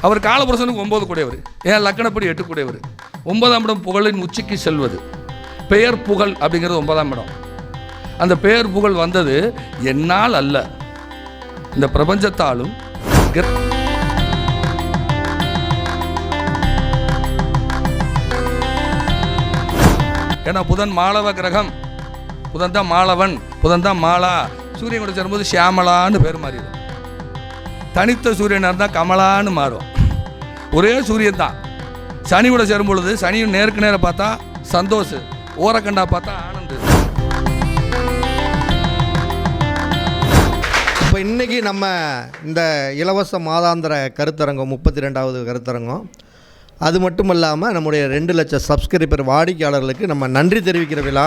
அவர் காலபுரசனுக்கு ஒன்பது கூடையவர். ஏன்? லக்கணப்படி எட்டு கூடையவர். ஒன்பதாம் இடம் புகழின் உச்சிக்கு செல்வது. பெயர் புகழ் அப்படிங்கிறது ஒன்பதாம் இடம். அந்த பெயர் புகழ் வந்தது என்னால் அல்ல. இந்த பிரபஞ்சத்தாலும் கிர- ஏன்னா புதன் மாளவ கிரகம். புதன் தான் மாளவன் புதன் தான் மாலா சூரியன் கூட சேரும்போது ஷியாமலான்னு பேர் மாறிடும் தனித்த சூரியனாக இருந்தால் கமலான்னு மாறும். ஒரே சூரியன் தான். சனி கூட சேரும் பொழுது சனியும் நேருக்கு நேரம் பார்த்தா சந்தோஷ் ஓரக்கண்டா பார்த்தா ஆனந்து. இப்போ இன்றைக்கி நம்ம இந்த இலவச மாதாந்திர கருத்தரங்கம் முப்பத்தி ரெண்டாவது கருத்தரங்கம். அது மட்டும் இல்லாமல் நம்முடைய ரெண்டு லட்சம் சப்ஸ்கிரைபர் வாடிக்கையாளர்களுக்கு நம்ம நன்றி தெரிவிக்கிற விழா.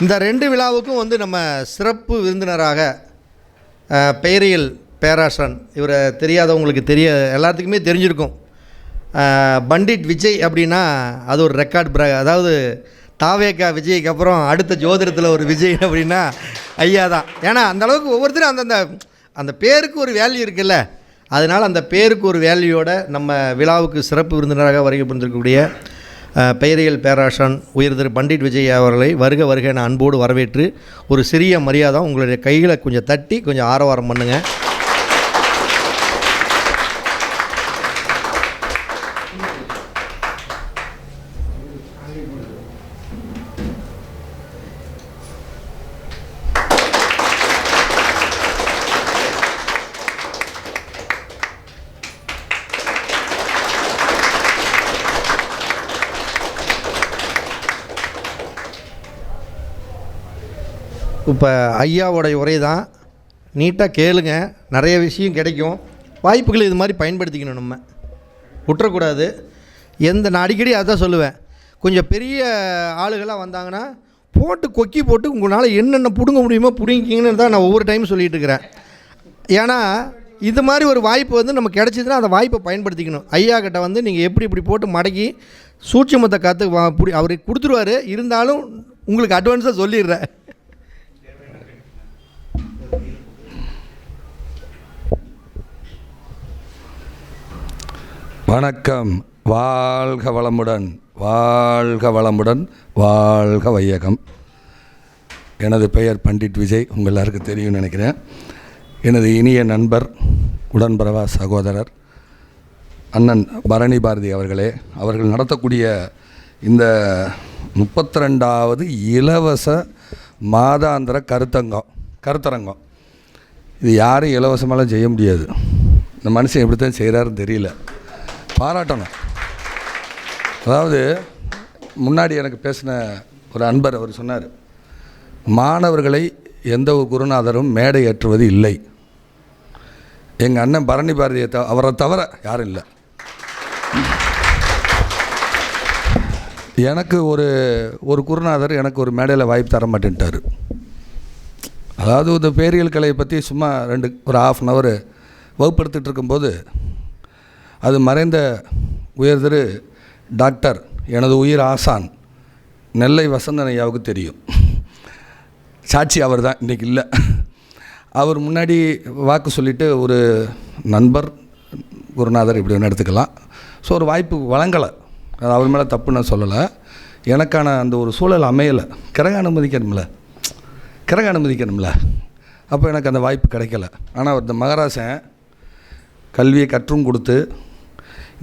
இந்த ரெண்டு விழாவுக்கும் வந்து நம்ம சிறப்பு விருந்தினராக அஹ், பெயரியல் பேராசன் இவரை தெரியாதவங்களுக்கு தெரிய எல்லாத்துக்குமே தெரிஞ்சிருக்கும். பண்டிட் விஜய் அப்படின்னா அது ஒரு ரெக்கார்ட் பிர அதாவது தாவேக்கா விஜய்க்கு அப்புறம் அடுத்த ஜோதிடத்தில் ஒரு விஜய் அப்படின்னா ஐயா தான். ஏன்னா அந்த அளவுக்கு ஒவ்வொருத்தரும் அந்தந்த அந்த பேருக்கு ஒரு வேல்யூ இருக்குல்ல. அதனால் அந்த பேருக்கு ஒரு வேல்யூவோட நம்ம விழாவுக்கு சிறப்பு விருந்தினராக வருகை புரிந்திருக்கக்கூடிய பெயரியல் பேராசன் உயர் திரு பண்டிட் விஜய் அவர்களை வருக வருக என அன்போடு வரவேற்று ஒரு சிறிய மரியாதை உங்களுடைய கைகளை கொஞ்சம் தட்டி கொஞ்சம் ஆரவாரம் பண்ணுங்கள் இப்போ ஐயாவோடைய உரை தான் நீட்டாக கேளுங்க. நிறைய விஷயம் கிடைக்கும். வாய்ப்புகளை இது மாதிரி பயன்படுத்திக்கணும் நம்ம. விட்டுறக்கூடாது. எந்த நான் அடிக்கடி அதான் சொல்லுவேன். கொஞ்சம் பெரிய ஆளுகளாக வந்தாங்கன்னா போட்டு கொக்கி போட்டு உங்களால் என்னென்ன பிடுங்க முடியுமோ பிடுங்கிக்கிங்கன்னு தான் நான் ஒவ்வொரு டைம் சொல்லிகிட்டு இருக்கிறேன். ஏன்னா இது மாதிரி ஒரு வாய்ப்பு வந்து நம்ம கிடச்சிதுன்னா அந்த வாய்ப்பை பயன்படுத்திக்கணும். ஐயா கிட்ட வந்து நீங்கள் எப்படி இப்படி போட்டு மடக்கி சூட்சுமத்தை கற்று வா அவர் கொடுத்துருவாரு. இருந்தாலும் உங்களுக்கு அட்வான்ஸாக சொல்லிடுறேன். வணக்கம். வாழ்க வளமுடன். வாழ்க வளமுடன். வாழ்க வையகம். எனது பெயர் பண்டிட் விஜய். உங்கள் எல்லாருக்கும் தெரியும்னு நினைக்கிறேன். எனது இனிய நண்பர் உடன்பிறவா சகோதரர் அண்ணன் பரணி பாரதி அவர்களே அவர்கள் நடத்தக்கூடிய இந்த முப்பத்தி ரெண்டாவது இலவச மாதாந்திர கருத்தங்கம் கருத்தரங்கம். இது யாரும் இலவசமாலாம் செய்ய முடியாது. இந்த மனுஷன் எப்படி தான் செய்கிறாருன்னு தெரியல. பாராட்டணும். அதாவது முன்னாடி எனக்கு பேசின ஒரு அன்பர் அவர் சொன்னார் மாணவர்களை எந்த ஒரு குருநாதரும் மேடை ஏற்றுவது இல்லை. எங்கள் அண்ணன் பரணி பாரதியை த அவரை தவிர யாரும் இல்லை. எனக்கு ஒரு ஒரு குருநாதர் எனக்கு ஒரு மேடையில் வாய்ப்பு தர மாட்டேன்ட்டார். அதாவது இந்த பேரியல் கலையை பற்றி சும்மா ரெண்டு ஒரு ஆஃப் அன் ஹவர் வகுப்படுத்திட்டு இருக்கும்போது அது மறைந்த உயர்திரு டாக்டர் எனது உயிர் ஆசான். நெல்லை வசந்தன் ஐயாவுக்கு தெரியும். சாட்சி அவர் தான் இன்றைக்கி இல்லை. அவர் முன்னாடி வாக்கு சொல்லிவிட்டு ஒரு நண்பர் குருநாதர் இப்படி ஒன்று எடுத்துக்கலாம். ஸோ ஒரு வாய்ப்பு வழங்கலை. அது அவர் மேலே தப்பு நான் சொல்லலை. எனக்கான அந்த ஒரு சூழல் அமையலை. கிரக அனுமதிக்கணும்ல. கிரக அனுமதிக்கணும்ல. அப்போ எனக்கு அந்த வாய்ப்பு கிடைக்கல. ஆனால் அவர் இந்த மகராசன் கல்வியை கற்றும் கொடுத்து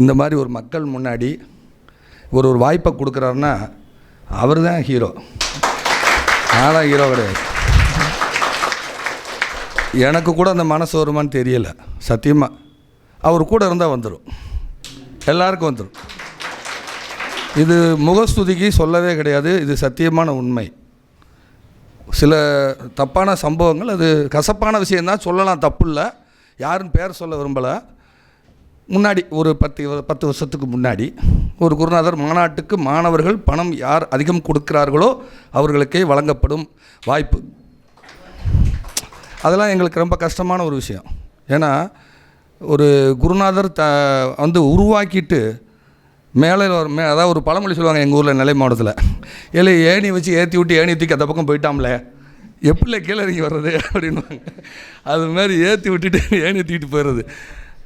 இந்த மாதிரி ஒரு மக்கள் முன்னாடி ஒரு ஒரு வாய்ப்பை கொடுக்குறாருன்னா அவர் தான் ஹீரோ. நான் தான் ஹீரோ கிடையாது. எனக்கு கூட அந்த மனசு வருமானு தெரியலை சத்தியமாக அவர் கூட இருந்தால் வந்துடும் எல்லாருக்கும் வந்துடும் இது முகஸ்துதிக்கு சொல்லவே கிடையாது இது சத்தியமான உண்மை. சில தப்பான சம்பவங்கள் அது கசப்பான விஷயந்தான் சொல்லலாம் தப்பு இல்லை யாருன்னு பேர் சொல்ல விரும்பலை. முன்னாடி ஒரு பத்து பத்து வருஷத்துக்கு முன்னாடி ஒரு குருநாதர் மாநாட்டுக்கு மாணவர்கள் பணம் யார் அதிகம் கொடுக்கிறார்களோ அவர்களுக்கே வழங்கப்படும் வாய்ப்பு. அதெல்லாம் எங்களுக்கு ரொம்ப கஷ்டமான ஒரு விஷயம். ஏன்னா ஒரு குருநாதர் த வந்து உருவாக்கிட்டு மேலே ஒரு மே அதாவது ஒரு பழமொழி சொல்லுவாங்க எங்கள் ஊரில் நெல்லை மாவட்டத்தில். இல்லை ஏணி வச்சு ஏற்றி விட்டு ஏணி தூக்கி அந்த பக்கம் போயிட்டாம்ல. எப்படி கீழே இறங்கி வர்றது? அப்படின்வாங்க அது மாதிரி ஏற்றி விட்டுட்டு ஏணி தூக்கிட்டு போயிடுறது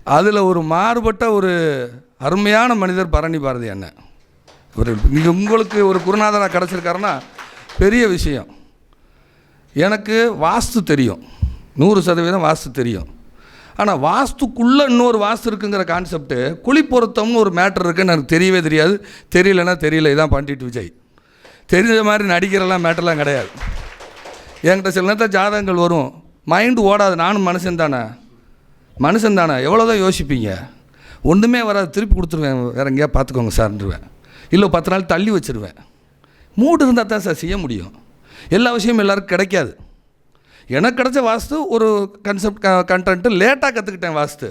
அதில் ஒரு மாறுபட்ட ஒரு அருமையான மனிதர் பரணி பாரதி அண்ணன். ஒரு நீங்கள் உங்களுக்கு ஒரு குருநாதராக கிடச்சிருக்காருன்னா பெரிய விஷயம். எனக்கு வாஸ்து தெரியும். நூறு சதவீதம் வாஸ்து தெரியும். ஆனால் வாஸ்துக்குள்ளே இன்னொரு வாஸ்து இருக்குங்கிற கான்செப்ட்டு குழி பொருத்தம்னு ஒரு மேட்டர் இருக்குன்னு எனக்கு தெரியவே தெரியாது. தெரியலன்னா தெரியல இதான் பண்டிட் விஜய். தெரிஞ்ச மாதிரி நடிக்கிறலாம் மேட்டர்லாம் கிடையாது. என்கிட்ட சில நேரத்தில் ஜாதகங்கள் வரும். மைண்டு ஓடாது நானும் மனுஷன் தானே. மனுஷன் தானே எவ்வளோ தான் யோசிப்பீங்க? ஒன்றுமே வராது திருப்பி கொடுத்துருவேன் வேற எங்கேயா பார்த்துக்கோங்க சார்ன்றுவேன். இல்லை பத்து நாள் தள்ளி வச்சிருவேன். மூடு இருந்தால் தான் சார் செய்ய முடியும். எல்லா விஷயமும் எல்லாருக்கும் கிடைக்காது. எனக்கு கிடைச்ச வாஸ்து ஒரு கன்செப்ட் கண்டென்ட்டு லேட்டாக கற்றுக்கிட்டேன் வாஸ்து.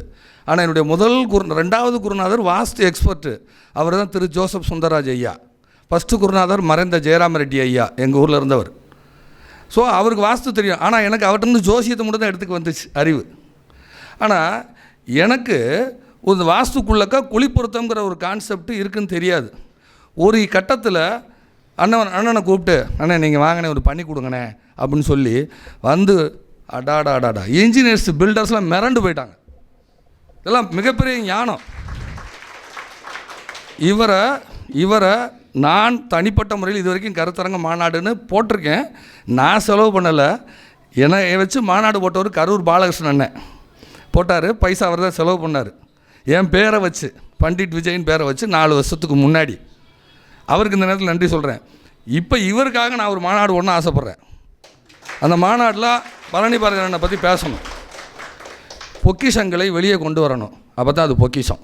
ஆனால் என்னுடைய முதல் குரு ரெண்டாவது குருநாதர் வாஸ்து எக்ஸ்பர்ட்டு அவர் தான் திரு ஜோசப் சுந்தரராஜ் ஐயா. ஃபஸ்ட்டு குருநாதர் மறைந்த ஜெயராம ரெட்டி ஐயா எங்கள் ஊரில் இருந்தவர். ஸோ அவருக்கு வாஸ்து தெரியும். ஆனால் எனக்கு அவர்கிட்ட ஜோசியத்தை மட்டும் தான் எடுத்துக்க வந்துச்சு அறிவு. ஆனால் எனக்கு ஒரு வாஸ்துக்குள்ளக்க குழி ஒரு கான்செப்ட் இருக்குன்னு தெரியாது. ஒரு கட்டத்தில் அண்ணன் அண்ணனை கூப்பிட்டு அண்ணன் நீங்கள் வாங்கினே ஒரு பண்ணி கொடுங்கண்ணே அப்படின்னு சொல்லி வந்து அடாடா அடாடா இன்ஜினியர்ஸ் பில்டர்ஸ்லாம் மிரண்டு போயிட்டாங்க. இதெல்லாம் மிகப்பெரிய ஞானம். இவரை இவரை நான் தனிப்பட்ட முறையில் இது வரைக்கும் கருத்தரங்க மாநாடுன்னு போட்டிருக்கேன். நான் செலவு பண்ணலை. என்னை வச்சு மாநாடு போட்டவர் கரூர் பாலகிருஷ்ணன் அண்ணன். போட்டார் பைசா அவர் தான் செலவு பண்ணார். என் பேரை வச்சு பண்டிட் விஜயின் பேரை வச்சு நாலு வருஷத்துக்கு முன்னாடி. அவருக்கு இந்த நேரத்தில் நன்றி சொல்கிறேன் இப்போ இவருக்காக நான் ஒரு மாநாடு ஒன்று ஆசைப்பட்றேன். அந்த மாநாட்டில் பழனி பாரதியனை பற்றி பேசணும். பொக்கிஷங்களை வெளியே கொண்டு வரணும். அப்போ தான் அது பொக்கிஷம்.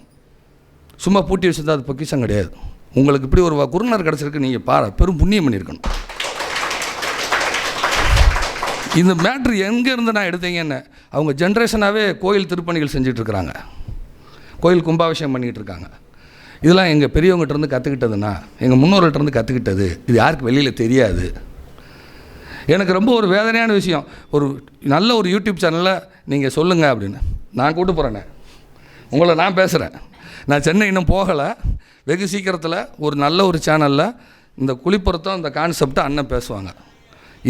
சும்மா பூட்டி வச்சுருந்தா அது பொக்கிஷம் கிடையாது. உங்களுக்கு இப்படி ஒரு குருநர் கிடச்சிருக்கு நீங்கள் பாரு பெரும் புண்ணியம் பண்ணியிருக்கணும். இந்த மேட்ரு எங்கே இருந்து நான் எடுத்தீங்கன்னு அவங்க ஜென்ரேஷனாகவே கோயில் திருப்பணிகள் செஞ்சுட்டு கோயில் கும்பாபிஷேகம் பண்ணிகிட்டு இருக்காங்க இதெல்லாம் எங்கள் பெரியவங்ககிட்ட இருந்து கற்றுக்கிட்டதுன்னா எங்கள் முன்னோர்கள்ட்ட இருந்து கற்றுக்கிட்டது இது யாருக்கு வெளியில் தெரியாது. எனக்கு ரொம்ப ஒரு வேதனையான விஷயம். ஒரு நல்ல ஒரு யூடியூப் சேனலில் நீங்கள் சொல்லுங்கள் அப்படின்னு. நான் கூட்டு போகிறேண்ணே உங்களை நான் பேசுகிறேன் நான் சென்னை இன்னும் போகலை. வெகு சீக்கிரத்தில் ஒரு நல்ல ஒரு சேனலில் இந்த குளிப்புறத்தும் இந்த கான்செப்டை அண்ணன் பேசுவாங்க.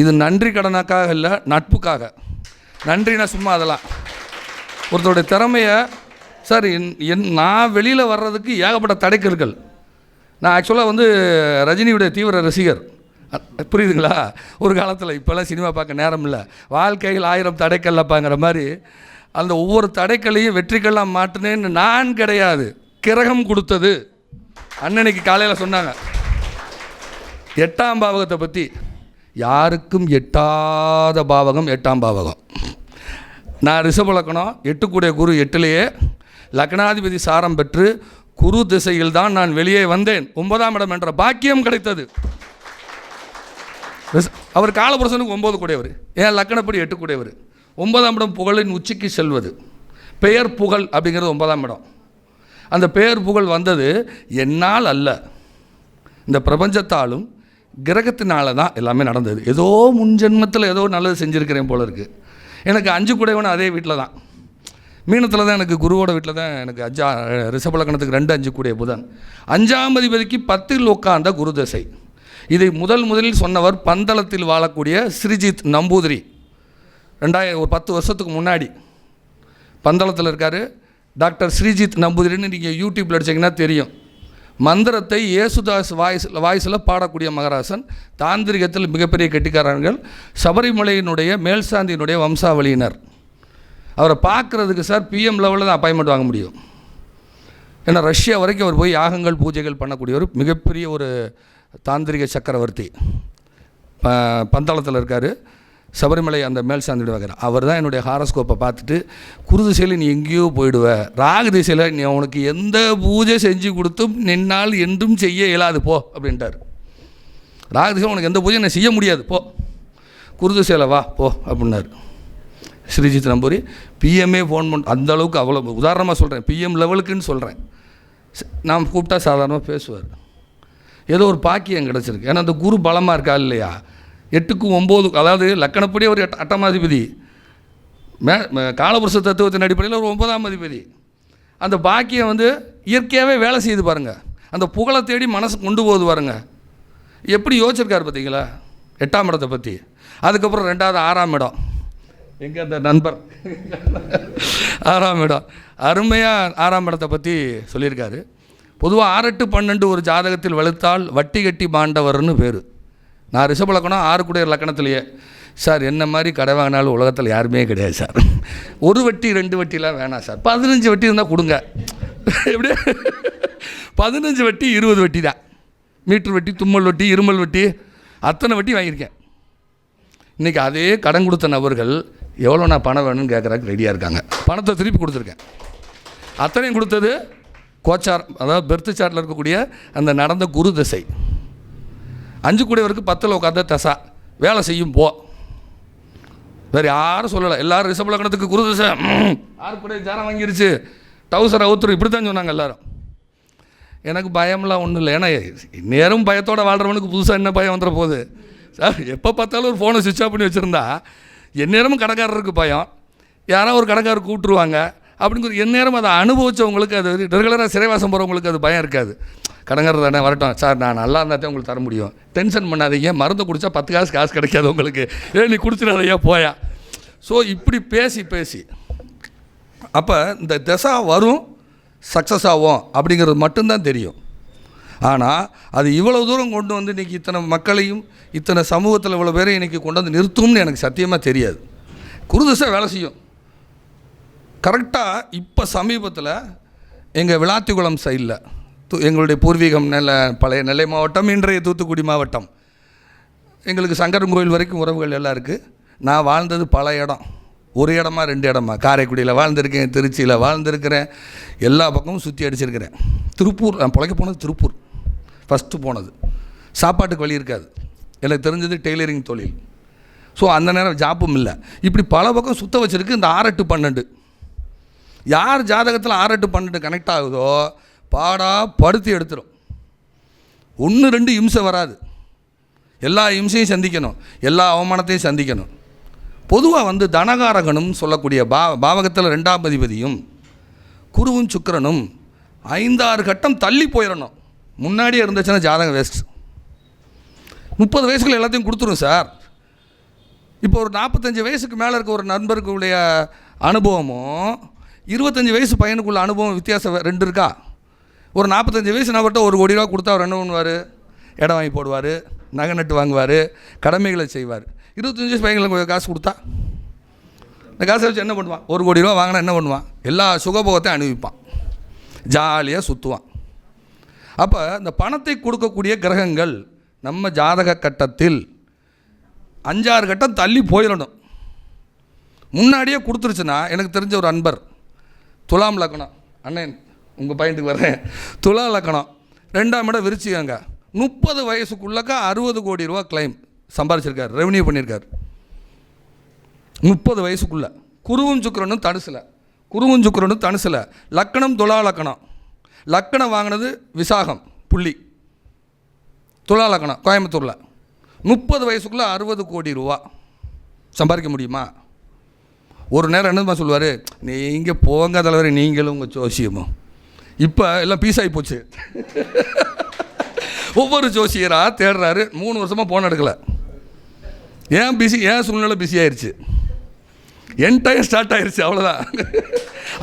இது நன்றி கடனுக்காக இல்லை நட்புக்காக. நன்றினா சும்மா அதெல்லாம். ஒருத்தருடைய திறமையை சார் என் என் நான் வெளியில் வர்றதுக்கு ஏகப்பட்ட தடைக்கற்கள். நான் ஆக்சுவலாக வந்து ரஜினியுடைய தீவிர ரசிகர். புரியுதுங்களா? ஒரு காலத்தில் இப்போல்லாம் சினிமா பார்க்க நேரம் இல்லை. வாழ்க்கையில் ஆயிரம் தடைக்கல்லப்பாங்கிற மாதிரி அந்த ஒவ்வொரு தடைக்கல்லையும் வெற்றிக்கெல்லாம் மாட்டினேன்னு நான் கிடையாது. கிரகம் கொடுத்தது. அண்ணனைக்கு காலையில் சொன்னாங்க. எட்டாம் பாவகத்தை பற்றி யாருக்கும் எட்டாத பாவகம் எட்டாம் பாவகம். நான் ரிஷப லக்னம் எட்டுக்கூடிய குரு எட்டிலேயே லக்னாதிபதி சாரம் பெற்று குரு திசையில் தான் நான் வெளியே வந்தேன். ஒன்பதாம் இடம் என்ற பாக்கியம் கிடைத்தது. அவர் காலபுரசனுக்கு ஒம்பது கூடியவர். ஏன் லக்கணப்படி எட்டு கூடியவர்? ஒன்பதாம் இடம் புகழின் உச்சிக்கு செல்வது. பெயர் புகழ் அப்படிங்கிறது ஒன்பதாம் இடம். அந்த பெயர் புகழ் வந்தது என்னால் அல்ல. இந்த பிரபஞ்சத்தாலும் கிரகத்தினால தான் எல்லாமே நடந்தது. ஏதோ முன் ஜென்மத்தில் ஏதோ நல்லது செஞ்சுருக்கிறேன் போல இருக்குது எனக்கு அஞ்சு குடைவனும் அதே வீட்டில் தான். மீனத்தில் தான் எனக்கு குருவோட வீட்டில் தான் எனக்கு அஞ்சா ரிஷபலக்கணத்துக்கு ரெண்டு அஞ்சு கூடிய புதன். அஞ்சாம் அதிபதிக்கு பத்தில் உட்கார்ந்த குரு தசை. இதை முதல் முதலில் சொன்னவர் பந்தளத்தில் வாழக்கூடிய ஸ்ரீஜித் நம்பூதிரி. ரெண்டாயிரம் ஒரு பத்து வருஷத்துக்கு முன்னாடி பந்தளத்தில் இருக்கார். டாக்டர் ஸ்ரீஜித் நம்பூதிரின்னு நீங்கள் யூடியூப்பில் அடிச்சிங்கன்னா தெரியும். மந்திரத்தை இயேசுதாஸ் வாய்ஸ் வாய்ஸில் பாடக்கூடிய மகராசன் தாந்திரிகத்தில் மிகப்பெரிய கெட்டிக்காரர்கள் சபரிமலையினுடைய மேல்சாந்தியினுடைய வம்சாவளியினர். அவரை பார்க்குறதுக்கு சார் பிஎம் லெவலில் தான் அப்பாயின்மெண்ட் வாங்க முடியும். ஏன்னா ரஷ்யா வரைக்கும் அவர் போய் யாகங்கள் பூஜைகள் பண்ணக்கூடிய ஒரு மிகப்பெரிய ஒரு தாந்திரிக சக்கரவர்த்தி ப பந்தாளத்தில் இருக்கார். சபரிமலை அந்த மேல் சாந்தியோட வகையில் அவர் தான் என்னுடைய ஹாரஸ்கோப்பை பார்த்துட்டு குரு திசையில் நீ எங்கேயோ போயிடுவ. ராகு திசையில் நீ உனக்கு எந்த பூஜை செஞ்சு கொடுத்தும் நின்னால் என்றும் செய்ய இயலாது போ அப்படின்ட்டார். ராகு திசையில் உனக்கு எந்த பூஜையும் நான் செய்ய முடியாது போ. குரு திசையில் வா போ அப்படின்னாரு. ஸ்ரீஜித் நம்பூரி பிஎம்ஏ ஃபோன் பண்ண அந்த அளவுக்கு அவ்வளோ உதாரணமாக சொல்கிறேன் பிஎம் லெவலுக்குன்னு சொல்கிறேன் நான் கூப்பிட்டா சாதாரணமாக பேசுவார். ஏதோ ஒரு பாக்கியம் கிடச்சிருக்கு. ஏன்னா அந்த குரு பலமாக இருக்கா இல்லையா? எட்டுக்கும் ஒம்போதுக்கும் அதாவது லக்கணப்படி ஒரு எட்ட அதிபதி. மே காலபுருஷ தத்துவத்தின் அடிப்படையில் ஒரு ஒன்பதாம் அதிபதி. அந்த பாக்கியம் வந்து இயற்கையாகவே வேலை செய்யுது பாருங்கள் அந்த புகழை தேடி மனசு கொண்டு போகுது பாருங்க. எப்படி யோசிச்சிருக்காரு பார்த்தீங்களா? எட்டாம் இடத்தை பற்றி அதுக்கப்புறம் ரெண்டாவது ஆறாம் இடம். எங்கே அந்த நண்பர்? ஆறாம் இடம். அருமையாக ஆறாம் இடத்தை பற்றி சொல்லியிருக்காரு. பொதுவாக ஆறெட்டு பன்னெண்டு ஒரு ஜாதகத்தில் வலுத்தால் வட்டி கட்டி மாண்டவர்னு பேர். நான் ரிஷப லக்கணம் ஆறு லக்கணத்துலையே லக்கணத்திலேயே. சார் என்ன மாதிரி கடை வாங்கினாலும் உலகத்தில் யாருமே கிடையாது சார். ஒரு வட்டி ரெண்டு வட்டிலாம் வேணாம் சார். பதினஞ்சு வட்டி இருந்தால் கொடுங்க. எப்படி? பதினஞ்சு வட்டி இருபது வட்டி தான். மீட்ரு வட்டி தும்மல் வட்டி இருமல் வட்டி அத்தனை வட்டி வாங்கியிருக்கேன். இன்றைக்கி அதே கடன் கொடுத்த நபர்கள் எவ்வளோ நான் பணம் வேணும்னு கேட்குறதுக்கு ரெடியாக இருக்காங்க. பணத்தை திருப்பி கொடுத்துருக்கேன். அத்தனையும் கொடுத்தது கோச்சார் அதாவது பெர்த்து சார்ட்டில் இருக்கக்கூடிய அந்த நடந்த குரு திசை. அஞ்சு கூடியவருக்கு பத்தில் உட்காந்த தசா. வேலை செய்யும் போ. வேறு யாரும் சொல்லலை. எல்லாரும் ரிஷப லக்னத்துக்கு குரு தசை. ஆறு கூட ஜாரம் வாங்கிருச்சு. டவுசர் அவுத்துரு. இப்படி தான் சொன்னாங்க எல்லாரும். எனக்கு பயம்லாம் ஒன்றும் இல்லை. ஏன்னா நேரம் பயத்தோடு வாழ்கிறவனுக்கு புதுசாக என்ன பயம் வந்துட போகுது? சார் எப்போ பார்த்தாலும் ஒரு ஃபோனை சுவிட்ச் ஆஃப் பண்ணி வச்சுருந்தா எந்நேரமும் கடைக்காரருக்கு பயம். யாராவது ஒரு கடைக்காரர் கூப்பிட்டுருவாங்க. அப்படிங்கிற எந்நேரம் அதை அனுபவித்தவங்களுக்கு அது ரெகுலராக சிறைவாசம் போகிறவங்களுக்கு அது பயம் இருக்காது. கடங்காரர் தானே வரட்டும். சார் நான் நல்லா இருந்தால் தான் உங்களுக்கு தர முடியும். டென்ஷன் பண்ணாதீங்க. மருந்து குடித்தா பத்து காசு காசு கிடைக்காது உங்களுக்கு. ஏ நீ குடிச்சிடாதையா போயா. ஸோ இப்படி பேசி பேசி. அப்போ இந்த திசா வரும் சக்ஸஸ் ஆகும் அப்படிங்கிறது மட்டும்தான் தெரியும். ஆனால் அது இவ்வளோ தூரம் கொண்டு வந்து இன்றைக்கி இத்தனை மக்களையும் இத்தனை சமூகத்தில் இவ்வளோ பேரையும் இன்றைக்கி கொண்டு வந்து நிறுத்தும்னு எனக்கு சத்தியமாக தெரியாது. குருதிசை வேலை செய்யும். கரெக்டாக இப்போ சமீபத்தில் எங்கள் விளாத்திக்குளம் சைடில் எங்களுடைய பூர்வீகம் நில பழைய நெல்லை மாவட்டம் இன்றைய தூத்துக்குடி மாவட்டம். எங்களுக்கு சங்கரன் கோயில் வரைக்கும் உறவுகள் எல்லாம் இருக்குது நான் வாழ்ந்தது பல இடம். ஒரு இடமா ரெண்டு இடமா. காரைக்குடியில் வாழ்ந்திருக்கேன் திருச்சியில் வாழ்ந்திருக்கிறேன். எல்லா பக்கமும் சுற்றி அடிச்சிருக்கிறேன். திருப்பூர் நான் பிழைக்க போனது திருப்பூர். ஃபஸ்ட்டு போனது. சாப்பாட்டுக்கு வழி இருக்காது. எனக்கு தெரிஞ்சது டெய்லரிங் தொழில். ஸோ அந்த நேரம் ஜாப்பும் இல்லை. இப்படி பல பக்கம் சுத்த வச்சுருக்கு இந்த ஆறு எட்டு பன்னெண்டு. யார் ஜாதகத்தில் ஆறு எட்டு பன்னெண்டு கனெக்ட் ஆகுதோ பாடா படுத்தி எடுத்துரும். ஒன்று ரெண்டு இம்சை வராது. எல்லா இம்சையும் சந்திக்கணும். எல்லா அவமானத்தையும் சந்திக்கணும். பொதுவாக வந்து தனகாரகனும் சொல்லக்கூடிய பா பாவகத்தில் ரெண்டாம் அதிபதியும் குருவும் சுக்கரனும் ஐந்தாறு கட்டம் தள்ளி போயிடணும் முன்னாடியே இருந்துச்சுன்னா ஜாதகம் வேஸ்ட் முப்பது வயசுக்குள்ள எல்லாத்தையும் கொடுத்துரும் சார். இப்போ ஒரு நாற்பத்தஞ்சு வயசுக்கு மேலே இருக்க ஒரு நண்பருக்குடைய அனுபவமும் இருபத்தஞ்சி வயசு பையனுக்குள்ள அனுபவம் வித்தியாசம் ரெண்டு இருக்கா? ஒரு நாற்பத்தஞ்சு வயசு நபர்கிட்ட ஒரு கோடி ரூபா கொடுத்தா அவர் என்ன பண்ணுவார்? இடம் வாங்கி போடுவார் நகை நட்டு வாங்குவார் கடமைகளை செய்வார். இருபத்தஞ்சி வயசு பையங்களுக்கு கொஞ்சம் காசு கொடுத்தா இந்த காசை வச்சு என்ன பண்ணுவான்? ஒரு கோடி ரூபா வாங்கினா என்ன பண்ணுவான்? எல்லா சுகபோகத்தையும் அனுபவிப்பான். ஜாலியாக சுற்றுவான் அப்போ இந்த பணத்தை கொடுக்கக்கூடிய கிரகங்கள் நம்ம ஜாதக கட்டத்தில் அஞ்சாறு கட்டம் தள்ளி போயிடணும். முன்னாடியே கொடுத்துருச்சுன்னா எனக்கு தெரிஞ்ச ஒரு அன்பர் துலாம் லக்னம் அண்ணன். உங்கள் பாயிண்ட்டுக்கு வர்றேன். துலா லக்கணம் ரெண்டாம் இடம் விரிச்சிக்கங்க முப்பது வயசுக்குள்ளக்கா அறுபது கோடி ரூபா கிளைம் சம்பாதிச்சிருக்கார் ரெவன்யூ பண்ணியிருக்கார் முப்பது வயசுக்குள்ள. குருவும் சுக்கிரனும் தனுசில். குருவும் சுக்கிரனும் தனுசில். லக்கணம் துலா லக்கணம் லக்கணம் வாங்கினது விசாகம் புள்ளி. துலா லக்கணம் கோயம்புத்தூரில். முப்பது வயசுக்குள்ளே அறுபது கோடி ரூபா. சம்பாதிக்க முடியுமா? ஒரு நேரம் என்னதுமா சொல்லுவார்? நீங்கள் போங்க தலைவர் நீங்களும் உங்கள் ஜோசியமும். இப்போ எல்லாம் பீஸ் ஆகி போச்சு. ஒவ்வொரு ஜோசியராக தேடுறாரு. மூணு வருஷமாக போன எடுக்கலை. ஏன் பிஸி ஏன் சூழ்நிலை பிஸி ஆயிடுச்சு என் டைம் ஸ்டார்ட் ஆயிடுச்சு அவ்வளோதான்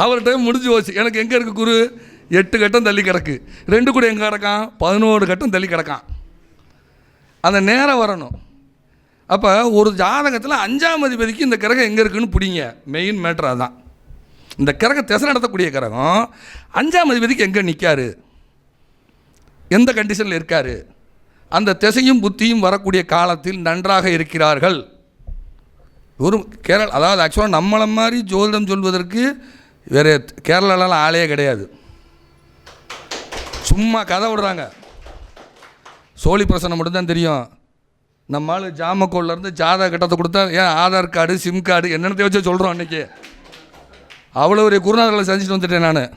அவர் டைம் முடிஞ்சு போச்சு. எனக்கு எங்கே இருக்குது குரு? எட்டு கட்டம் தள்ளி கிடக்கு. ரெண்டு கூட எங்கே கிடக்கான்? பதினோரு கட்டம் தள்ளி கிடக்கான். அந்த நேரம் வரணும். அப்போ ஒரு ஜாதகத்தில் அஞ்சாம் அதிபதிக்கு இந்த கிரகம் எங்கே இருக்குன்னு பிடிங்க. மெயின் மேட்ரு அதான். இந்த கிரகம் திசை நடத்தக்கூடிய கிரகம் அஞ்சாம் அதிபதிக்கு எங்கே நிற்காரு எந்த கண்டிஷனில் இருக்கார்? அந்த திசையும் புத்தியும் வரக்கூடிய காலத்தில் நன்றாக இருக்கிறார்கள். ஒரு கேரள அதாவது ஆக்சுவலாக நம்மளை மாதிரி ஜோதிடம் சொல்வதற்கு வேறு கேரளாலாம் ஆளே கிடையாது. சும்மா கதை விடுறாங்க. சோழி பிரசனம் மட்டும்தான் தெரியும். நம்ம ஆள் ஜாமக்கோல்லேருந்து ஜாதக கட்டத்தை கொடுத்தா ஏன் ஆதார் கார்டு சிம் கார்டு என்னென்னத்தை வச்சு சொல்கிறோம் அன்றைக்கி அவ்வளோ ஒரு குருநாதர்களை சந்திச்சுட்டு வந்துட்டேன் நான்.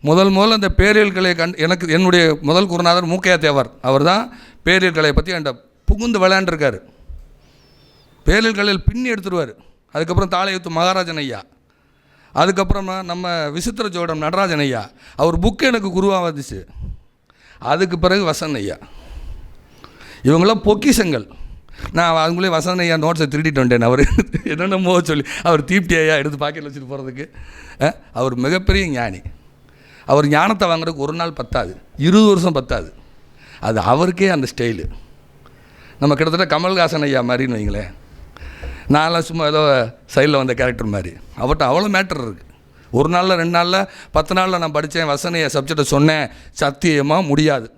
முதல் முதல்ல அந்த பேரியல் கலையை கண் எனக்கு என்னுடைய முதல் குருநாதர் மூக்கையா தேவர். அவர் தான் பேரியல் கலையை பற்றி என்கிட்ட புகுந்து விளையாண்டுருக்காரு. பேரியல் கலையில் பின்னி எடுத்துருவார். அதுக்கப்புறம் தாளையத்து மகாராஜன் ஐயா. அதுக்கப்புறமா நம்ம விசித்திர ஜோடம் நடராஜன் ஐயா. அவர் புக்கு எனக்கு குருவாக வந்துச்சு. அதுக்கு பிறகு வசன் ஐயா. இவங்களாம் பொக்கிஷங்கள். நான் அவங்களே வசந்த ஐயா நோட்ஸை திருடிட்டு வந்துட்டேன். அவர் என்னென்னமோ சொல்லி அவர் தீப்தி ஐயா எடுத்து பாக்கெட்டில் வச்சுட்டு போகிறதுக்கு அவர் மிகப்பெரிய ஞானி. அவர் ஞானத்தை வாங்குறதுக்கு ஒரு நாள் பத்தாது. இருபது வருஷம் பத்தாது. அது அவருக்கே அந்த ஸ்டைலு நம்ம கிட்டத்தட்ட கமல்ஹாசன் ஐயா மாதிரின்னு வைங்களேன். நான்லாம் சும்மா ஏதோ சைடில் வந்த கேரக்டர் மாதிரி. அவர்கிட்ட அவ்வளோ மேட்டர் இருக்குது ஒரு நாளில் ரெண்டு நாளில் பத்து நாளில் நான் படித்தேன் வசனைய சப்ஜெக்டை சொன்னேன். சத்தியமாக முடியாது.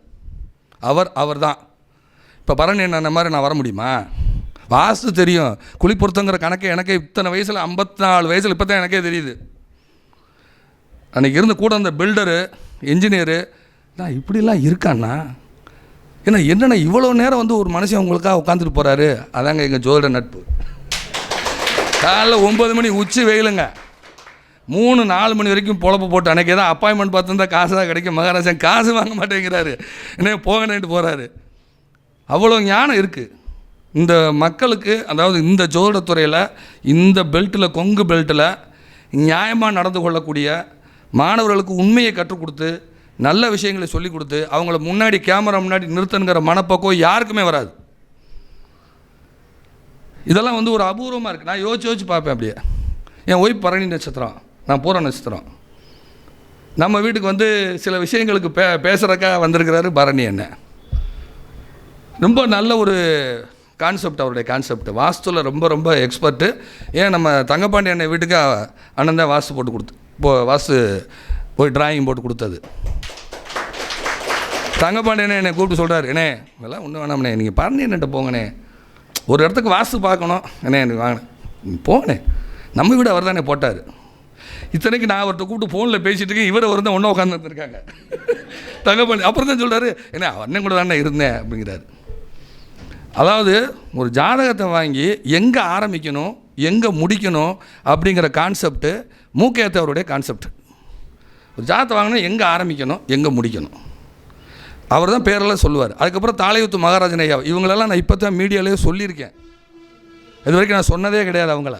அவர் அவர் தான் இப்போ பரணி என்ன மாதிரி நான் வர முடியுமா? வாஸ்து தெரியும். குழி பொருத்தங்கிற கணக்கு எனக்கே இத்தனை வயசில் ஐம்பத்தி நாலு வயசில் இப்போ தான் எனக்கே தெரியுது. அன்றைக்கி இருந்து கூட அந்த பில்டரு இன்ஜினியரு நான் இப்படிலாம் இருக்காண்ணா ஏன்னா என்னண்ணா இவ்வளோ நேரம் வந்து ஒரு மனுஷன் உங்களுக்காக உட்காந்துட்டு போகிறாரு அதாங்க எங்கள் ஜோதிட நட்பு. காலைல ஒம்பது மணி உச்சி வெயிலுங்க. மூணு நாலு மணி வரைக்கும் பொழப்பு போட்டு அன்றைக்கி தான் அப்பாயின்மெண்ட் பார்த்துருந்தா காசு தான் கிடைக்கும். மகாராஜன் காசு வாங்க மாட்டேங்கிறாரு. என்ன போகணுன்ட்டு போகிறாரு அவ்வளோ ஞானம் இருக்குது இந்த மக்களுக்கு அதாவது இந்த ஜோதிடத்துறையில் இந்த பெல்ட்டில் கொங்கு பெல்ட்டில் நியாயமாக நடந்து கொள்ளக்கூடிய மாணவர்களுக்கு உண்மையை கற்றுக் கொடுத்து நல்ல விஷயங்களை சொல்லிக் கொடுத்து அவங்கள முன்னாடி கேமரா முன்னாடி நிறுத்தணுங்கிற மனப்பக்குவம் யாருக்குமே வராது. இதெல்லாம் வந்து ஒரு அபூர்வமாக இருக்குது நான் யோசிச்சு யோசிச்சு பார்ப்பேன் அப்படியே. என் ஒய்ஃப் பரணி நட்சத்திரம் நான் பூர நட்சத்திரம். நம்ம வீட்டுக்கு வந்து சில விஷயங்களுக்கு பே பேசுகிறக்கா வந்திருக்கிறாரு பரணி என்ன ரொம்ப நல்ல ஒரு கான்செப்ட் அவருடைய கான்செப்ட் வாஸ்துவில் ரொம்ப ரொம்ப எக்ஸ்பர்ட்டு ஏன் நம்ம தங்கப்பாண்டி அண்ணன் வீட்டுக்கு அண்ணன் தான் வாஸ்து போட்டு கொடுத்து இப்போ வாஸ்து போய் டிராயிங் போட்டு கொடுத்தது. தங்கப்பாண்டி அண்ணன் என்னை கூப்பிட்டு சொல்கிறார் அண்ணே இதெல்லாம் ஒன்றும் வேணாம்ண்ணே நீங்கள் பரணி என்னட்ட போங்கண்ணே. ஒரு இடத்துக்கு வாஸ்து பார்க்கணும். அண்ணே எனக்கு வாங்க. போங்கண்ணே. நம்ம வீடு அவர் தானே போட்டார். இத்தனைக்கு நான் அவர்கிட்ட கூப்பிட்டு ஃபோனில் பேசிகிட்டு இருக்கேன் இவர் அவர் தான் ஒன்றா உட்காந்துருக்காங்க தங்கப்பாண்டி அப்புறம் தான் சொல்கிறாரு என்ன அண்ணன் கூட தானே இருந்தேன் அப்படிங்கிறாரு. அதாவது ஒரு ஜாதகத்தை வாங்கி எங்கே ஆரம்பிக்கணும் எங்கே முடிக்கணும் அப்படிங்கிற கான்செப்ட்டு மூக்கேத்தவருடைய கான்செப்ட் ஒரு ஜாதகத்தை வாங்கினா எங்கே ஆரம்பிக்கணும் எங்கே முடிக்கணும். அவர் தான் பேரெல்லாம் சொல்லுவார். அதுக்கப்புறம் தாளையுத்து மகாராஜன் ஐயா இவங்களெல்லாம் நான் இப்போ தான் மீடியாலேயே சொல்லியிருக்கேன். இது வரைக்கும் நான் சொன்னதே கிடையாது அவங்கள.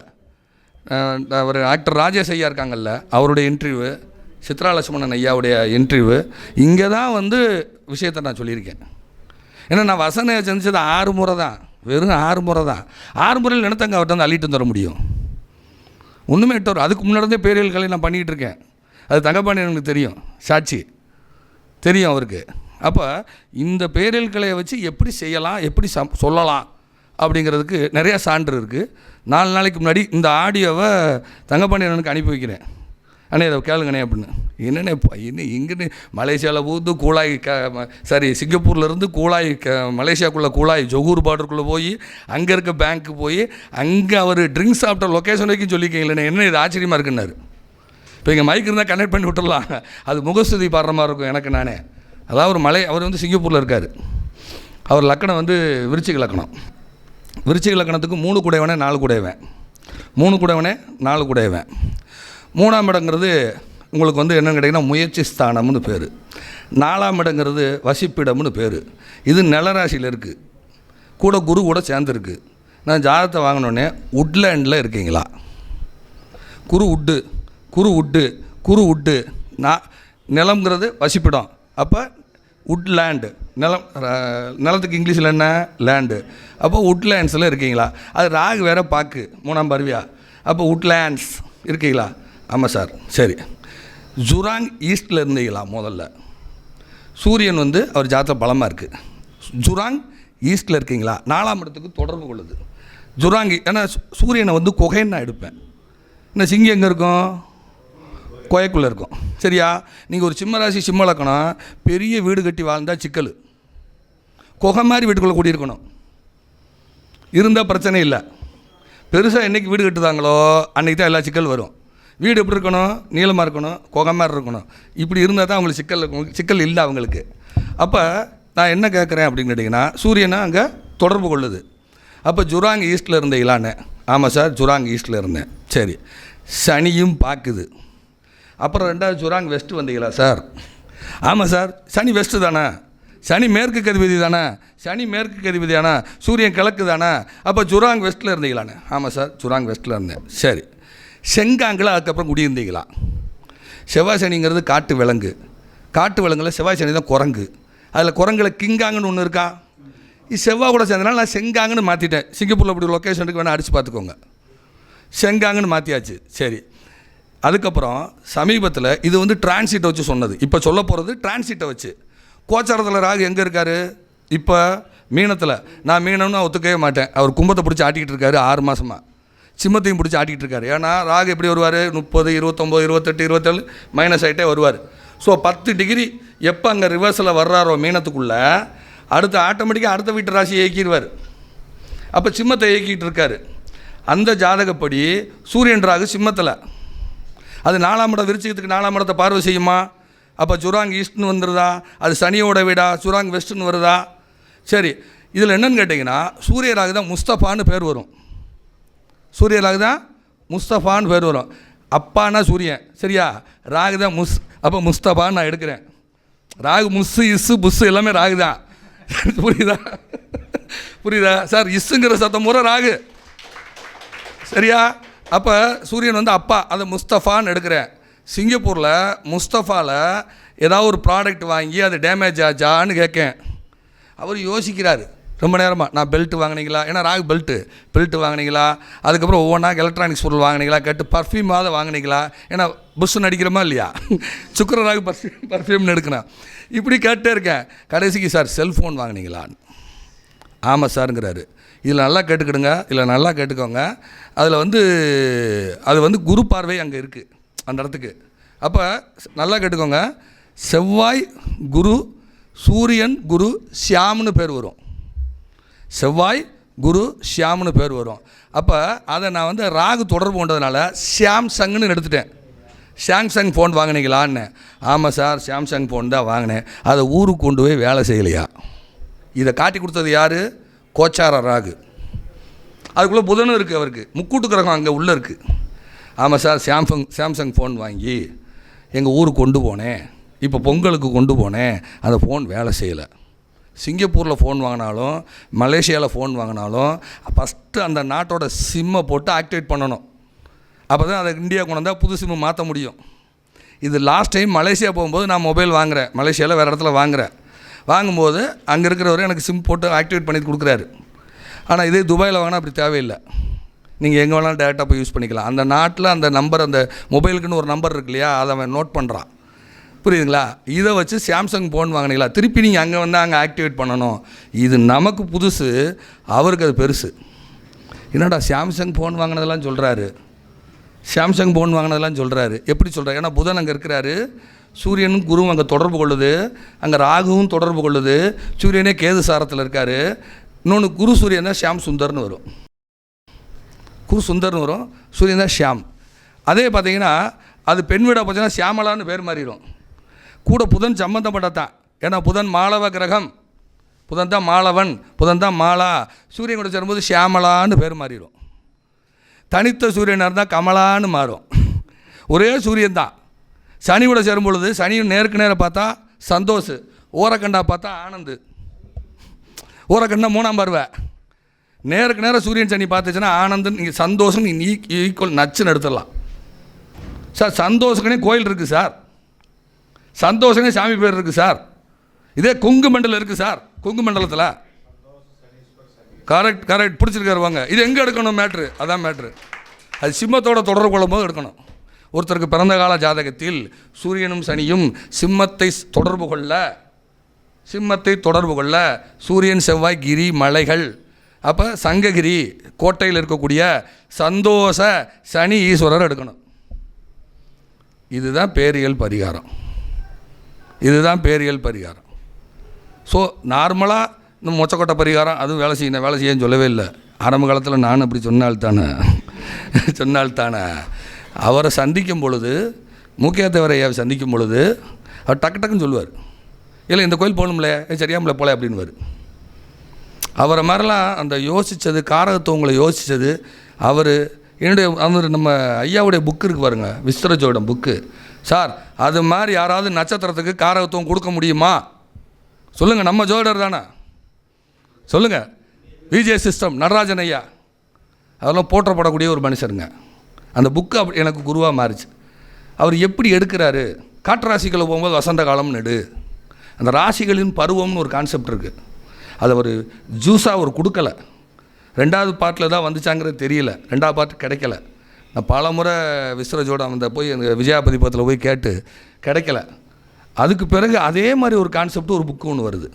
அவர் ஆக்டர் ராஜேஷ் ஐயா இருக்காங்கல்ல அவருடைய இன்டர்வியூ சித்ரா லட்சுமணன் ஐயாவுடைய இன்டர்வியூ இங்கே தான் வந்து விஷயத்தை நான் சொல்லியிருக்கேன். ஏன்னா நான் வசனையை செஞ்சது ஆறு முறை தான். வெறும் ஆறு முறை தான். ஆறு முறையில் நினைத்தங்க அவர்கிட்ட வந்து அள்ளிட்டு தர முடியும். ஒன்றுமே வரும் அதுக்கு முன்னாடி பேரியல் கலை நான் பண்ணிகிட்டு இருக்கேன். அது தங்கப்பாண்டி எனக்கு தெரியும். சாட்சி. தெரியும் அவருக்கு. அப்போ இந்த பேரியல் கலையை வச்சு எப்படி செய்யலாம் எப்படி சம் சொல்லலாம் அப்படிங்கிறதுக்கு நிறையா சான்று இருக்குது நாலு நாளைக்கு முன்னாடி இந்த ஆடியோவை தங்கப்பாண்டியனுக்கு அனுப்பி வைக்கிறேன். அண்ணே இதை கேளுங்கண்ணே அப்படின்னு. என்னண்ணே என்ன இங்கேன்னு மலேசியாவில் போது கூழாய் க சாரி சிங்கப்பூர்லேருந்து கூழாய் க மலேசியாக்குள்ளே கூழாய் ஜொகூர் பார்டருக்குள்ளே போய் அங்கே இருக்க பேங்க்கு போய் அங்கே அவர் ட்ரிங்க்ஸ் சாப்பிட்ட லொக்கேஷன் வரைக்கும் சொல்லிக்கீங்களே என்ன இது ஆச்சரியமாக இருக்குன்னாரு. இப்போ இங்கே மைக் இருந்தால் கனெக்ட் பண்ணி விட்டுடலாம் அது முகஸ்துதி பாடுற மாதிரி இருக்கும் எனக்கு நானே. அதாவது ஒரு மலை அவர் வந்து சிங்கப்பூரில் இருக்கார். அவர் லக்கணம் வந்து விருச்சிக லக்கணம். விருச்சிக லக்கணத்துக்கு மூணு குடைவனே நாலு குடைவேன். மூணு குடைவனே நாலு குடைவேன். மூணாம் இடங்கிறது உங்களுக்கு வந்து என்னென்னு கேட்டிங்கன்னா முயற்சி ஸ்தானம்னு பேர். நாலாம் இடங்கிறது வசிப்பிடம்னு பேர். இது நிலராசியில் இருக்குது கூட குரு கூட சேர்ந்துருக்கு. நான் ஜாதகத்தை வாங்கினோடனே உட்லேண்டில் இருக்கீங்களா? குரு உட்டு குரு உட்டு குரு உட்டு நான் நிலம்ங்கிறது வசிப்பிடம். அப்போ உட்லேண்டு நிலம் நிலத்துக்கு இங்கிலீஷில் என்ன? லேண்டு அப்போ உட்லேண்ட்ஸில் இருக்கீங்களா? அது ராகு வேற பாக்கு மூணாம் பருவியா? அப்போ உட்லேண்ட்ஸ் இருக்கீங்களா? ஆமாம் சார் சரி. ஜுராங் ஈஸ்டில் இருந்தீங்களா முதல்ல. சூரியன் வந்து அவர் ஜாதகம் பலமாக இருக்குது ஜுராங் ஈஸ்டில் இருக்கீங்களா? நாலாம் இடத்துக்கு தொடர்பு கொள்ளுது. ஜுராங்கி ஏன்னா சூரியனை வந்து குகைன்னு நான் எடுப்பேன். என்ன சிங்கம் எங்கே இருக்கும்? குகைக்குள்ளே இருக்கும். சரியா? நீங்கள் ஒரு சிம்ம ராசி பெரிய வீடு கட்டி வாழ்ந்தால் சிக்கல். குகை மாதிரி வீட்டுக்குள்ளே குடியிருக்கணும். இருந்தால் பிரச்சனை இல்லை. பெருசாக என்னைக்கு வீடு கட்டுதாங்களோ அன்றைக்கி தான் எல்லா சிக்கல் வரும். வீடு எப்படி இருக்கணும்? நீளமாக இருக்கணும். குகை மாதிரி இருக்கணும். இப்படி இருந்தால் தான் அவங்களுக்கு சிக்கல் சிக்கல் இல்லை அவங்களுக்கு. அப்போ நான் என்ன கேட்குறேன் அப்படின்னு கேட்டிங்கன்னா சூரியனை அங்கே தொடர்பு கொள்ளுது. அப்போ ஜுராங் ஈஸ்டில் இருந்தீங்களான்னு ஆமாம் சார் ஜுராங் ஈஸ்டில் இருந்தேன். சரி. சனியும் பார்க்குது அப்புறம் ரெண்டாவது ஜுராங் வெஸ்ட்டு வந்தீங்களா சார்? ஆமாம் சார் சனி வெஸ்ட்டு தானே. சனி மேற்கு கதிபதி தானே. சனி மேற்கு கதிபதி தானே சூரியன் கிழக்கு தானே. அப்போ ஜுராங் வெஸ்ட்டில் இருந்தீங்களானே. ஆமாம் சார் ஜுராங் வெஸ்ட்டில் இருந்தேன். சரி. செங்காங்கில் அதுக்கப்புறம் குடியிருந்தீங்களா? செவ்வாய் சனிங்கிறது காட்டு விலங்கு. காட்டு விலங்குல செவ்வாய் சனி தான் குரங்கு. அதில் குரங்குல கிங்காங்கன்னு ஒன்று இருக்கா? செவ்வாய் கூட சேர்ந்தனால நான் செங்காங்கன்னு மாற்றிட்டேன் சிங்கப்பூரில் அப்படி லொக்கேஷனுக்கு வேணால் அடித்து பார்த்துக்கோங்க. செங்காங்கன்னு மாற்றியாச்சு சரி. அதுக்கப்புறம் சமீபத்தில் இது வந்து டிரான்சிட்டை வச்சு சொன்னது. இப்போ சொல்ல போகிறது டிரான்சிட்டை வச்சு. கோச்சாரத்தில் ராகு எங்கே இருக்கார்? இப்போ மீனத்தில். நான் மீனம்னு ஒத்துக்கவே மாட்டேன். அவர் கும்பத்தை பிடிச்சி ஆட்டிக்கிட்டு இருக்காரு ஆறு மாதமாக சிம்மத்தையும் பிடிச்சி ஆட்டிகிட்டு இருக்காரு. ஏன்னா ராகு எப்படி வருவார்? முப்பது இருபத்தொம்போது இருபத்தெட்டு இருபத்தேழு மைனஸ் ஆகிட்டே வருவார். ஸோ பத்து டிகிரி எப்போ அங்கே ரிவர்ஸில் வர்றாரோ மீனத்துக்குள்ளே அடுத்து ஆட்டோமேட்டிக்காக அடுத்த வீட்டு ராசியை இயக்கிடுவார். அப்போ சிம்மத்தை இயக்கிட்டு இருக்காரு. அந்த ஜாதகப்படி சூரியன் ராகு சிம்மத்தில். அது நாலாம் இடம் விருச்சிகத்துக்கு நாலாம் இடத்தை பார்வை செய்யுமா? அப்போ சுராங் ஈஸ்ட்னு வந்துடுதா அது சனியோட வீடா? சுராங் வெஸ்ட்னு வருதா? சரி இதில் என்னென்னு கேட்டிங்கன்னா சூரிய ராகு தான் முஸ்தபான்னு பேர் வரும். சூரிய ராகு தான் முஸ்தபான்னு பேர் வரும். அப்பானா சூரியன். சரியா? ராகு தான் முஸ் அப்போ முஸ்தபான்னு நான் எடுக்கிறேன். ராகு முஸ்ஸு இஸ்ஸு புஸ்ஸு எல்லாமே ராகு தான் புரியுதா? புரியுதா? சார் இஸ்ஸுங்கிற சத்தம் முறை ராகு. சரியா? அப்போ சூரியன் வந்து அப்பா அதை முஸ்தஃபான்னு எடுக்கிறேன். சிங்கப்பூரில் முஸ்தஃபாவில் ஏதாவது ஒரு ப்ராடக்ட் வாங்கி அது டேமேஜ் ஆச்சான்னு கேட்கேன். அவர் யோசிக்கிறாரு. ரொம்ப நேரமாக நான் பெல்ட் வாங்கினீங்களா? ஏன்னா ராகு பெல்ட்டு பெல்ட் வாங்கினீங்களா? அதுக்கப்புறம் ஒவ்வொன்றா எலக்ட்ரானிக்ஸ் பொருள் வாங்கினீங்களா? கேட்டு பர்ஃப்யூமாவது வாங்கினீங்களா? ஏன்னா புஷ்ஷுன்னு அடிக்கிறோமா இல்லையா? சுக்கர ராகு பர்ஃப்யூம் பர்ஃப்யூம்னு எடுக்கணும். இப்படி கேட்டே இருக்கேன். கடைசிக்கு சார் செல்ஃபோன் வாங்கினீங்களான்னு? ஆமாம் சாருங்கிறாரு. இதில் நல்லா கேட்டுக்கிடுங்க. இதில் நல்லா கேட்டுக்கோங்க. அதில் வந்து அது வந்து குரு பார்வை அங்கே இருக்குது அந்த இடத்துக்கு. அப்போ நல்லா கேட்டுக்கோங்க. செவ்வாய் குரு சூரியன் குரு ஷியாம்னு பேர் வரும். செவ்வாய் குரு ஷியாம்னு பேர் வரும். அப்போ அதை நான் வந்து ராகு தொடர்பு கொண்டதுனால சாம்சங்னு எடுத்துட்டேன். சாம்சங் ஃபோன் வாங்கினீங்களான்னு. ஆமாம் சார் சாம்சங் ஃபோன் தான் வாங்கினேன். அதை ஊருக்கு கொண்டு போய் வேலை செய்யலையா? இதை காட்டி கொடுத்தது யார்? கோச்சார ராகு. அதுக்குள்ளே புதனும் இருக்குது அவருக்கு. முக்கூட்டு கிரகம் அங்கே உள்ளே இருக்குது ஆமாம் சார் சாம்சங் சாம்சங் ஃபோன் வாங்கி எங்கள் ஊருக்கு கொண்டு போனேன். இப்போ பொங்கலுக்கு கொண்டு போனேன். அந்த ஃபோன் வேலை செய்யலை. சிங்கப்பூரில் ஃபோன் வாங்கினாலும் மலேசியாவில் ஃபோன் வாங்கினாலும் ஃபஸ்ட்டு அந்த நாட்டோட சிம்மை போட்டு ஆக்டிவேட் பண்ணணும். அப்போ தான் அதை இந்தியா கொண்டு வந்தால் புது சிம்மு மாற்ற முடியும். இது லாஸ்ட் டைம் மலேசியா போகும்போது நான் மொபைல் வாங்குறேன். மலேசியாவில் வேறு இடத்துல வாங்குறேன். வாங்கும்போது அங்கே இருக்கிறவர் எனக்கு சிம் போட்டு ஆக்டிவேட் பண்ணி கொடுக்குறாரு. ஆனால் இதே துபாயில் வாங்கினா அப்படி தேவையில்லை. நீங்கள் எங்கே வேணாலும் டேரெக்டாக போய் யூஸ் பண்ணிக்கலாம். அந்த நாட்டில் அந்த நம்பர் அந்த மொபைலுக்குன்னு ஒரு நம்பர் இருக்கு இல்லையா அதை அவன் நோட் பண்ணுறான் புரியுதுங்களா? இதை வச்சு சாம்சங் ஃபோன் வாங்கினீங்களா? திருப்பி நீங்கள் அங்கே வந்து அங்கே ஆக்டிவேட் பண்ணணும். இது நமக்கு புதுசு அவருக்கு அது பெருசு. என்னடா சாம்சங் ஃபோன் வாங்கினதெல்லாம் சொல்கிறாரு சாம்சங் ஃபோன் வாங்கினதெல்லாம் சொல்கிறாரு எப்படி சொல்கிறாரு ஏன்னா புதன் அங்கே இருக்கிறாரு. சூரியனும் குருவும் அங்கே தொடர்பு கொள்ளுது. அங்கே ராகுவும் தொடர்பு கொள்ளுது. சூரியனே கேது சாரத்தில் இருக்கார். இன்னொன்று குரு சூரியன் தான் ஷியாம் சுந்தர்னு வரும். குரு சுந்தர்னு வரும். சூரியன் தான் ஷியாம். அதே பார்த்தீங்கன்னா அது பெண் வீடாக போச்சுன்னா ஷியாமலான்னு பேர் மாறிடும் கூட புதன் சம்மந்தப்பட்டதான் ஏன்னா புதன் மாளவ கிரகம். புதன் தான் மாளவன் புதன் தான் மாலா. சூரியன் கூட சேரும்போது ஷியாமலான்னு பேர் மாறிடும் தனித்த சூரியனாக இருந்தால் கமலான்னு மாறும். ஒரே சூரியன் தான். சனி கூட சேரும் பொழுது சனியும் நேருக்கு நேரம் பார்த்தா சந்தோஷ் ஓரக்கண்டா பார்த்தா ஆனந்து. ஓரக்கண்டா மூணாம் பருவை. நேருக்கு நேரம் சூரியன் சனி பார்த்துச்சுன்னா ஆனந்தன் நீங்கள் சந்தோஷம் ஈக்குவல் நச்சுன்னு எடுத்துடலாம். சார் சந்தோஷக்கனே கோயில் இருக்குது சார். சந்தோஷங்க சாமி பேர் இருக்குது சார். இதே கொங்கு மண்டலம் இருக்குது சார். கொங்கு மண்டலத்தில். கரெக்ட் கரெக்ட் பிடிச்சிருக்காரு வாங்க. இது எங்கே எடுக்கணும் மேட்ரு அதான் மேட்ரு அது சிம்மத்தோட தொடர்பு கொள்ளும் போது எடுக்கணும். ஒருத்தருக்கு பிறந்த கால ஜாதகத்தில் சூரியனும் சனியும் சிம்மத்தை தொடர்பு கொள்ள சிம்மத்தை தொடர்பு கொள்ள சூரியன் செவ்வாய் கிரி மலைகள். அப்போ சங்ககிரி கோட்டையில் இருக்கக்கூடிய சந்தோஷ சனி ஈஸ்வரர் எடுக்கணும். இதுதான் பேரியல் பரிகாரம். இதுதான் பேரியல் பரிகாரம். ஸோ நார்மலாக இந்த மொச்சக்கொட்டை பரிகாரம் அதுவும் வேலை செய்யணும் வேலை செய்யன்னு சொல்லவே இல்லை. ஆரம்ப காலத்தில் நான் அப்படி சொன்னால் தானே சொன்னால் தானே அவரை சந்திக்கும் பொழுது மூக்கியாத்தவரை ஐயாவை சந்திக்கும் பொழுது அவர் டக்கு டக்குன்னு சொல்லுவார். இல்லை இந்த கோயில் போகணும்ல சரியாமல போல அப்படின்வார் அவரை மாதிரிலாம் அந்த யோசித்தது காரகத்துவங்களை யோசித்தது அவர் என்னுடைய அவர் நம்ம ஐயாவுடைய புக்கு இருக்கு பாருங்க விஸ்வரஜோடம் புக்கு சார் அது மாதிரி யாராவது நட்சத்திரத்துக்கு காரகத்துவம் கொடுக்க முடியுமா? சொல்லுங்கள் நம்ம ஜோடர் தானே. சொல்லுங்கள் விஜய் சிஸ்டம் நடராஜன் ஐயா. அதெல்லாம் போற்றப்படக்கூடிய ஒரு மனுஷருங்க. அந்த புக்கு அப்படி எனக்கு குருவாக மாறிச்சு. அவர் எப்படி எடுக்கிறாரு? காற்று ராசிகளை போகும்போது வசந்த காலம்னு எடு. அந்த ராசிகளின் பருவம்னு ஒரு கான்செப்ட் இருக்குது அதை ஒரு ஜூஸாக ஒரு கொடுக்கல. ரெண்டாவது பாட்டில் தான் வந்துச்சாங்கிறது தெரியல. ரெண்டாவது பாட்டு கிடைக்கல. நான் பல முறை விஸ்வரஜோட அந்த போய் அந்த விஜயாபதி பத்தில் போய் கேட்டு கிடைக்கல. அதுக்கு பிறகு அதே மாதிரி ஒரு கான்செப்ட் ஒரு புக்கு ஒன்று வருது.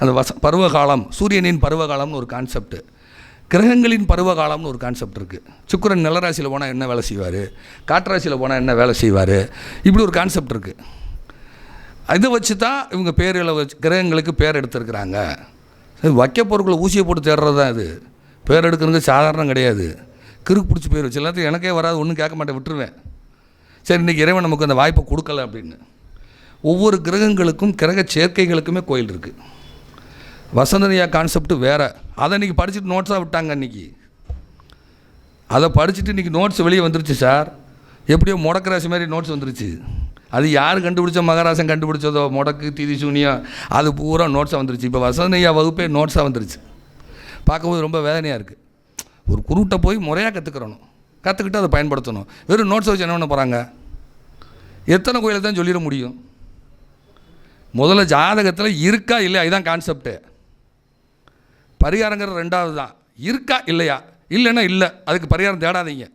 அந்த வச பருவகாலம் சூரியனின் பருவகாலம்னு ஒரு கான்செப்ட் கிரகங்களின் பருவகாலம்னு ஒரு கான்செப்ட் இருக்குது சுக்கிரன் நிலராசியில் போனால் என்ன வேலை செய்வார்? காற்றராசியில் போனால் என்ன வேலை செய்வார்? இப்படி ஒரு கான்செப்ட் இருக்குது இதை வச்சு தான் இவங்க பேரில் வச்சு கிரகங்களுக்கு பேர் எடுத்திருக்கிறாங்க. வைக்க பொருட்களை ஊசியை போட்டு தேடுறது தான் இது. பேர் எடுக்கிறது சாதாரணம் கிடையாது. கிறுக்கு பிடிச்சி போயிடும் சில எல்லாத்தையும் எனக்கே வராது ஒன்றும் கேட்க மாட்டேன் விட்டுருவேன். சரி இன்றைக்கி இறைவன் நமக்கு அந்த வாய்ப்பை கொடுக்கல அப்படின்னு. ஒவ்வொரு கிரகங்களுக்கும் கிரக சேர்க்கைகளுக்குமே கோயில் இருக்குது வசந்தனியா கான்செப்ட் வேறு. அதை இன்றைக்கி படிச்சுட்டு நோட்ஸாக விட்டாங்க இன்றைக்கி அதை படிச்சுட்டு இன்றைக்கி நோட்ஸ் வெளியே வந்துருச்சு சார். எப்படியோ முடக்கராசி மாதிரி நோட்ஸ் வந்துருச்சு. அது யார் கண்டுபிடிச்ச மகாராசன் கண்டுபிடிச்சதோ? முடக்கு தீதி சூனியம் அது பூரா நோட்ஸாக வந்துருச்சு. இப்போ வசந்தனையா வகுப்பே நோட்ஸாக வந்துருச்சு. பார்க்கும்போது ரொம்ப வேதனையாக இருக்குது ஒரு குருட்டை போய் முறையாக கற்றுக்கிறணும் கற்றுக்கிட்டு அதை பயன்படுத்தணும். வெறும் நோட்ஸ் வச்சு என்ன பண்ண போகிறாங்க எத்தனை கோயிலை தான் சொல்லிட முடியும்? முதல்ல ஜாதகத்தில் இருக்கா இல்லையா? இதுதான் கான்செப்ட்டு பரிகாரங்கிறது ரெண்டாவது தான் இருக்கா இல்லையா? இல்லைன்னா இல்லை. அதுக்கு பரிகாரம் தேடாதீங்க.